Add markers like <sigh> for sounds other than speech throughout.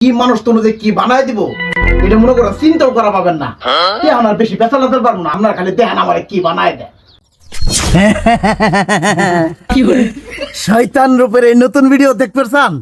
কি মানুষ তো যে কি বানায় দিব? এটা মনে করো চিন্তাও করা পাবেন না। এখন আর বেশি পেঁচা লাগতে পারব না। আপনার খালি দেখেন আমার কি বানায় দেয়? <laughs> শয়তান রূপের এই নতুন ভিডিও দেখতে চান?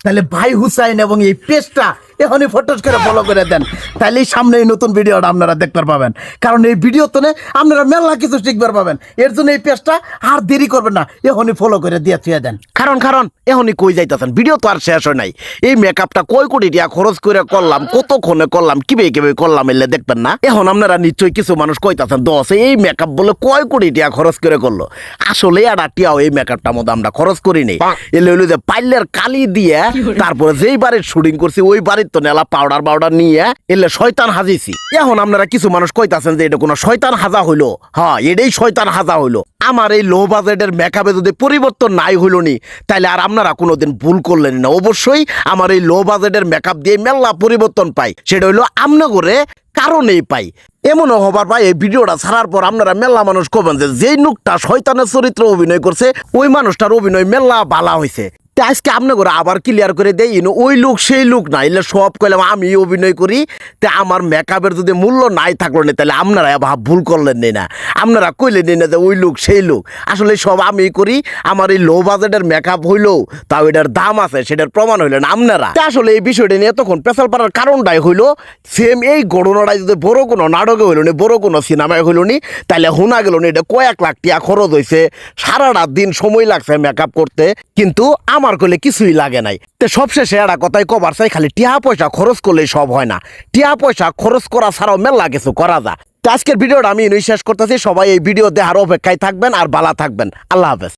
তাহলে ভাই হুসাইন এবং এই পেজটা এখনই ফটোস করে ফলো করে দেন। তাহলেই সামনে এই নতুন ভিডিওটা আপনারা দেখতে পাবেন। কারণ এই ভিডিও তো আপনারা মেলা কিছু শিখবার পাবেন। এর জন্য এই পেজটা আর দেরি করবেন না এখনই ফলো করে দিয়ে ছুঁয়ে দেন। কারণ কারণ এখনই কই যাইতেছেন? ভিডিও তো আর শেষ হয় নাই। এই মেকআপটা কয় কোটি টাকা খরচ করে করলাম কতক্ষণে করলাম কিবে কিবে করলাম এলে দেখবেন না। এখন আপনারা নিশ্চয়ই কিছু মানুষ কইতাছেন দশ এই মেকআপ বলে কয় কোটি টাকা খরচ করে করল? আসলে আর টিয়াও এই মেকআপটার মধ্যে আমরা খরচ করি নেই। এলে হইল যে পাইলের কালি দিয়ে তারপরে যেই বাড়ির শুটিং করছি ওই বাড়ির তো নেলা পাউডার পাউডার নিয়ে এলে শয়তান হাজিছি। এখন আপনারা কিছু মানুষ কইতাছেন যে এটা কোনো শয়তান হাজা হইল। হ্যাঁ এটাই শয়তান হাজা হইল। আমার এই লো বাজেটের মেকআপে যদি পরিবর্তন নাই হইল নি তাহলে আর আপনারা কোনোদিন ভুল করলেন না। অবশ্যই আমার এই লো বাজেটের মেকআপ দিয়ে মেলা পরিবর্তন পাই। সেটা হইল আমনে করে কারণেই পাই। এমনও হবার পাই, এই ভিডিওটা ছাড়ার পর আপনারা মেলা মানুষ কবেন যে যেই লোকটা শয়তানের চরিত্র অভিনয় করছে, ওই মানুষটার অভিনয় মেলা বালা হয়েছে তা আজকে আপনি করে আবার ক্লিয়ার করে দেই, ইনো ওই লোক সেই লোক না, এলে সব কইলাম আমি অভিনয় করি, তে আমার মেকআপের যদি মূল্য নাই থাকল না, তাহলে আপনারা ভাব ভুল করলেন নি না। আপনারা কইলেন নি না যে ওই লোক সেই লোক। আসলে সব আমি করি, আমার এই লো বাজেটের মেকআপ হইল, তাও এটার দাম আছে, সেটার প্রমাণ হইলেন আপনারা। তা আসলে এই বিষয়টা নিয়ে তখন পেশাল পাড়ার কারণটাই হইল সেম এই ঘটনাটাই যদি বড় কোনো নাটকে হইল নি, বড় কোনো সিনেমায় হইল নি, তাহলে শোনা গেল নি, এটা কয়েক লাখ টিয়া খরচ হয়েছে সারাটা দিন সময় লাগছে মেকআপ করতে। কিন্তু আমার করলে কিছুই লাগে নাই। তো সবশেষে একটা কথাই কবার চাই, খালি টিয়া পয়সা খরচ করলেই সব হয় না। টিয়া পয়সা খরচ করা ছাড়াও মেলা কিছু করা যায়। তো আজকের ভিডিওটা আমি শেষ করতেছি। সবাই এই ভিডিও দেখার অপেক্ষায় থাকবেন আর বালা থাকবেন। আল্লাহ হাফেজ।